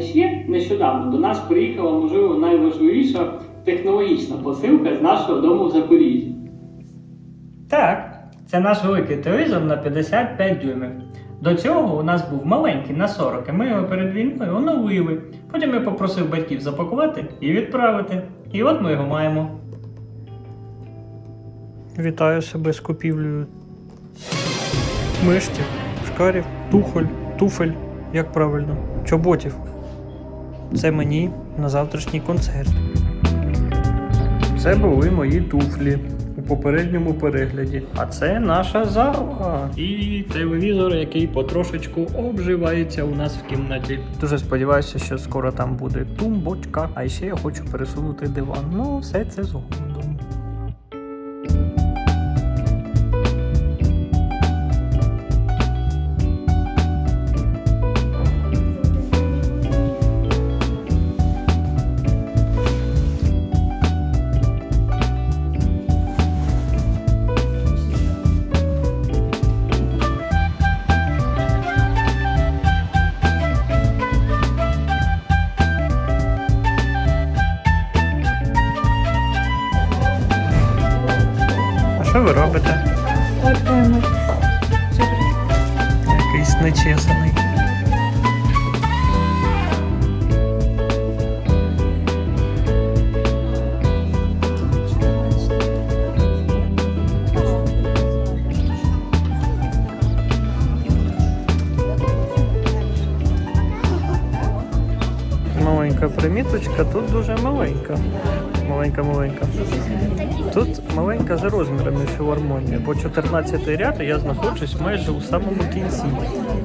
А ще нещодавно до нас приїхала, можливо, найважливіша технологічна посилка з нашого дому в Запоріжжі. Так, це наш великий телевізор на 55 дюймів. До цього у нас був маленький на 40, і ми його перед війною оновили. Потім я попросив батьків запакувати і відправити. І от ми його маємо. Вітаю себе з купівлею миштів, шкарів, тухоль, туфель, як правильно, чоботів. Це мені на завтрашній концерт. Це були мої туфлі у попередньому перегляді. А це наша зала. І телевізор, який потрошечку обживається у нас в кімнаті. Дуже сподіваюся, що скоро там буде тумбочка. А ще я хочу пересунути диван. Ну, все це згодом. Що ви робите? Якийсь нечесаний. Приміточка, тут дуже маленька. Маленька, маленька. Тут маленька за розмірами філармонія, бо 14 ряд і я знаходжусь майже у самому кінці.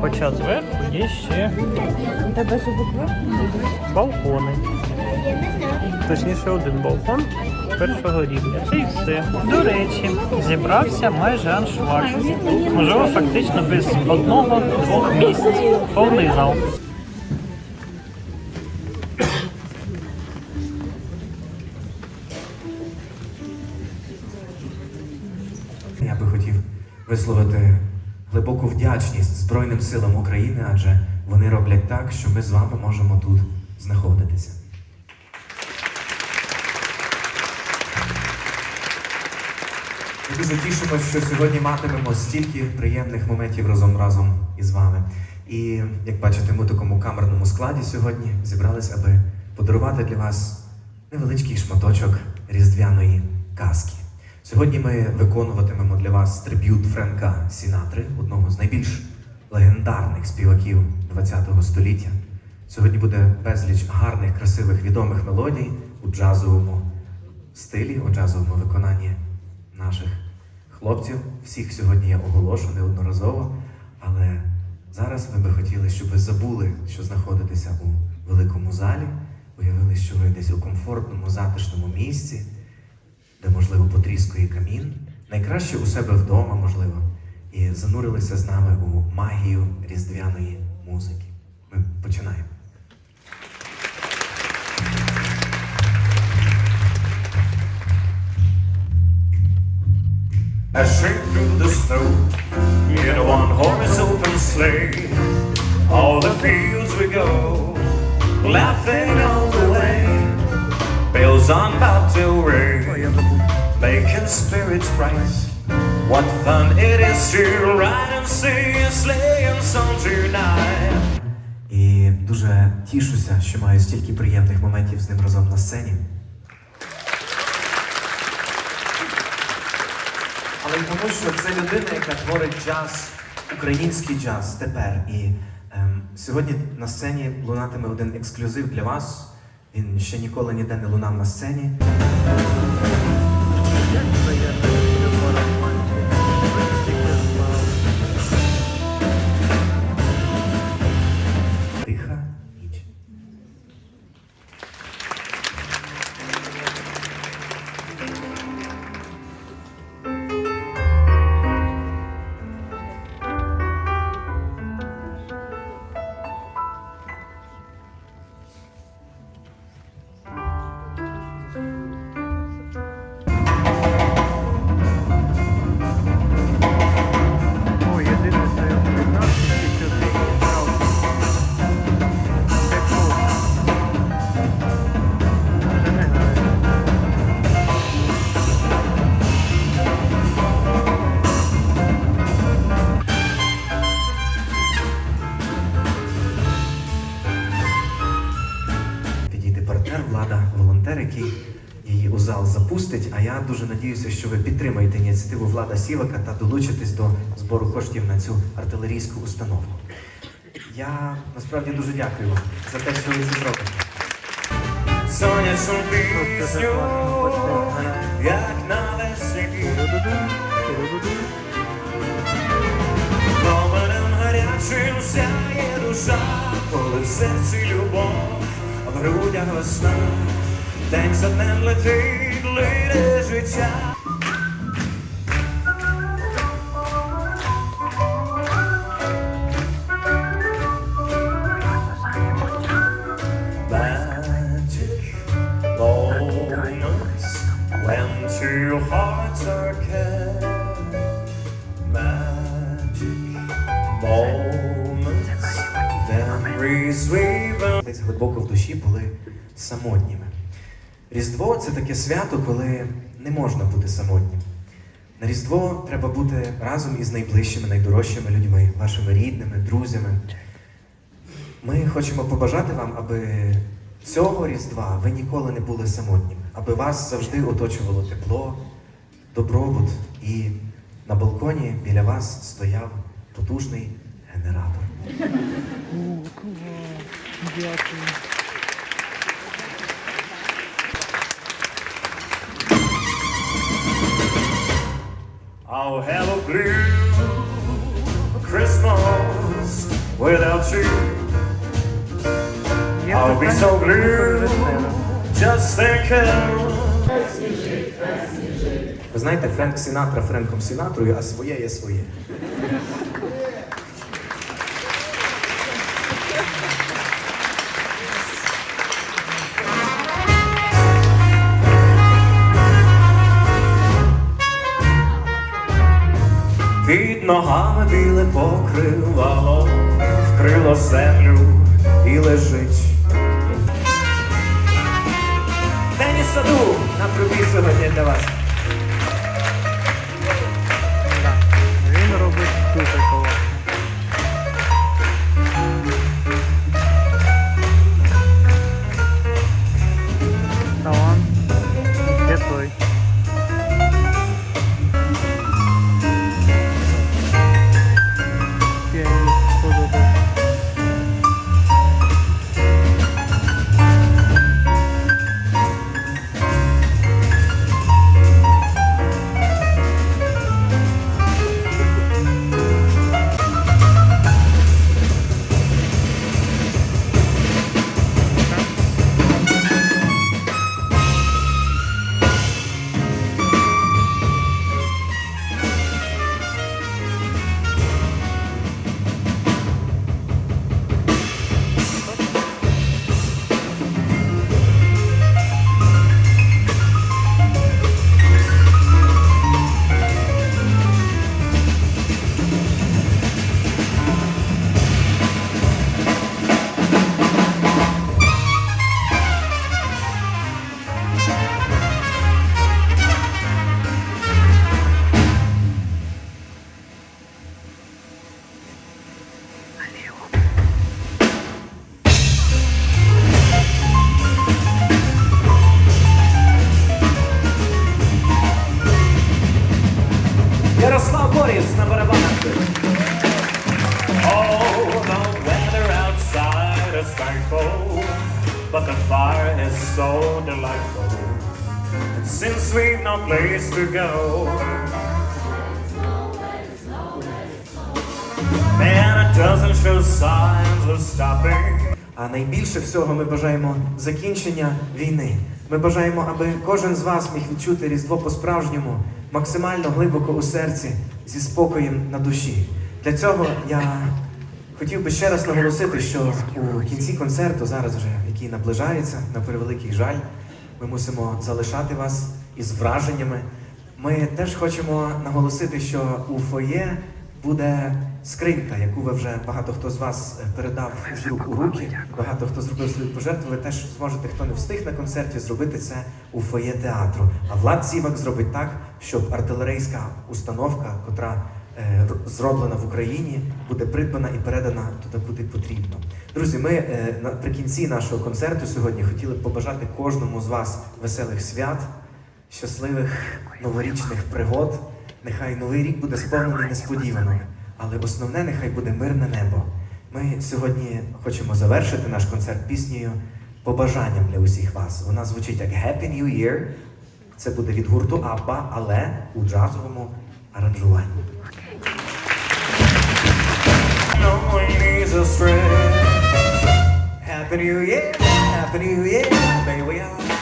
Хоча зверху є ще балкони. Точніше, один балкон першого рівня. І все. До речі, зібрався майже аншлаг. Можливо, фактично без одного-двох місць. Повний зал. Висловити глибоку вдячність Збройним силам України, адже вони роблять так, що ми з вами можемо тут знаходитися. Ми дуже тішимося, що сьогодні матимемо стільки приємних моментів разом разом із вами. І як бачите, ми у такому камерному складі сьогодні зібрались, аби подарувати для вас невеличкий шматочок різдвяної казки. Сьогодні ми виконуватимемо для вас триб'ют Френка Сінатри, одного з найбільш легендарних співаків ХХ століття. Сьогодні буде безліч гарних, красивих, відомих мелодій у джазовому стилі, у джазовому виконанні наших хлопців. Всіх сьогодні я оголошу неодноразово, але зараз ми би хотіли, щоб ви забули, що знаходитеся у великому залі, уявили, що ви десь у комфортному, затишному місці, де, можливо, потріскує камін, найкраще у себе вдома, можливо, і занурилися з нами у магію різдвяної музики. Ми починаємо. Dashing through the snow in a one-horse open sleigh. All the fields we go, laughing all the way. Bells on bobtail ring, making spirits rise. What fun it is to ride and sing a sleighing song tonight. І дуже тішуся, що маю стільки приємних моментів з ним разом на сцені. Але й тому, що це людина, яка творить джаз, український джаз тепер. І ем, сьогодні на сцені лунатиме один ексклюзив для вас. Він ще ніколи ніде не лунав на сцені. Yeah. Запустить. А я дуже надіюся, що ви підтримаєте ініціативу Влада Сівака та долучитесь до збору коштів на цю артилерійську установку. Я насправді дуже дякую вам за те, що ви це зробите. Сонячну пісню, як навесні. Променем гарячим сяє душа, коли в серці любов, в грудях весна. День за днем летить, лине життя. When two hearts are kept. Magic moments, memories weave. десь глибоко в душі були самотніми. Різдво це таке свято, коли не можна бути самотнім. На Різдво треба бути разом із найближчими, найдорожчими людьми, вашими рідними, друзями. Ми хочемо побажати вам, аби цього Різдва ви ніколи не були самотніми, аби вас завжди оточувало тепло, добробут, і на балконі біля вас стояв потужний генератор. Дякую. I'll have a blue Christmas without you. I'll be so blue, just thinking. Ви знаєте, Френк Сінатра Френком Сінатрою, а своє є своє. Під ногами біле покривало, вкрило землю і лежить. День із саду на трубі сьогодні для вас. Place to go. А найбільше всього ми бажаємо закінчення війни. Ми бажаємо, аби кожен з вас міг відчути Різдво по-справжньому, максимально глибоко у серці, зі спокоєм на душі. Для цього я хотів би ще раз наголосити, що у кінці концерту, зараз вже який наближається, на превеликий жаль, ми мусимо залишати вас із враженнями. Ми теж хочемо наголосити, що у фоє буде скринька, яку ви вже багато хто з вас е, передав з рук у руки. Багато хто зробив свою пожертву. Ви теж зможете, хто не встиг на концерті, зробити це у фоє театру. А Влад Сівак зробить так, щоб артилерійська установка, котра е, зроблена в Україні, буде придбана і передана туди, куди потрібно. Друзі, ми е, наприкінці нашого концерту сьогодні хотіли б побажати кожному з вас веселих свят, щасливих новорічних пригод. Нехай новий рік буде сповнений несподівано, але основне нехай буде мирне небо. Ми сьогодні хочемо завершити наш концерт піснею побажанням для усіх вас. Вона звучить як Happy New Year. Це буде від гурту Абба, але у джазовому аранжуванні. Happy New Year, Happy New Year, may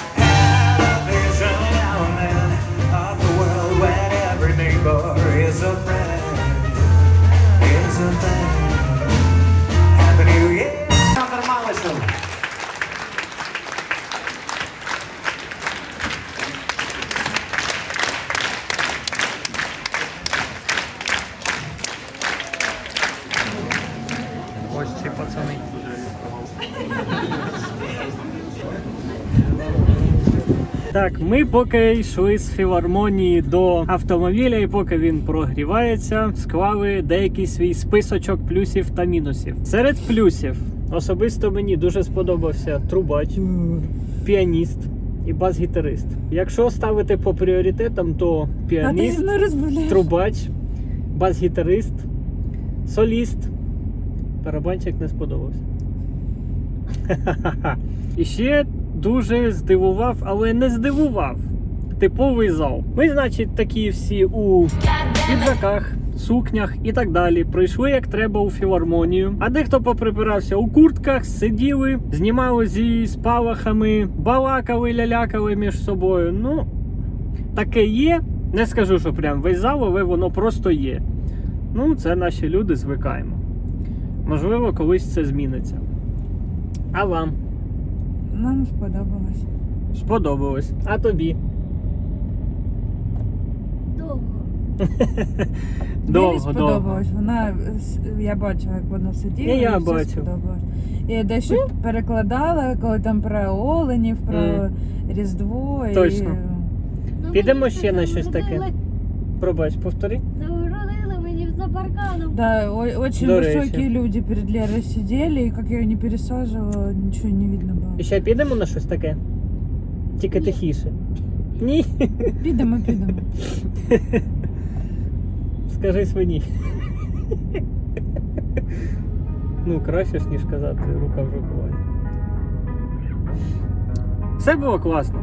Так, ми поки йшли з філармонії до автомобіля, і поки він прогрівається, склали деякий свій списочок плюсів та мінусів. Серед плюсів особисто мені дуже сподобався трубач, піаніст і бас-гітарист. Якщо ставити по пріоритетам, то піаніст, трубач, бас-гітарист, соліст. Барабанчик не сподобався. І ще дуже здивував, але не здивував. Типовий зал. Ми, значить, такі всі у піджаках, сукнях і так далі. Прийшли як треба у філармонію. А дехто поприпирався у куртках, сиділи, знімали зі спалахами, балакали, лялякали між собою. Ну, таке є. Не скажу, що прям весь зал, але воно просто є. Ну, це наші люди, звикаємо. Можливо, колись це зміниться. А вам Нам сподобалось. сподобалось. А тобі? Довго. Мені Довго, довго. сподобалось. Вона с- я бачила, як вона сиділа. І я все бачив. сподобалось. І дещо перекладала, коли там про оленів, про Мгм. Різдво. Точно. Ну, Підемо мені ще на щось таке. Пробач, повтори. Загородили мені за парканом. І, да, о- очень До высокие речі. люди перед Лерой сидели, и как я ее не пересаживала, ничего не видно было. І ще підемо на щось таке? Тільки Ні. тихіше. Ні. Підемо, підемо. Скажи свині. Ну, краще ж, ніж казати рука в жопуванні. Все було класно.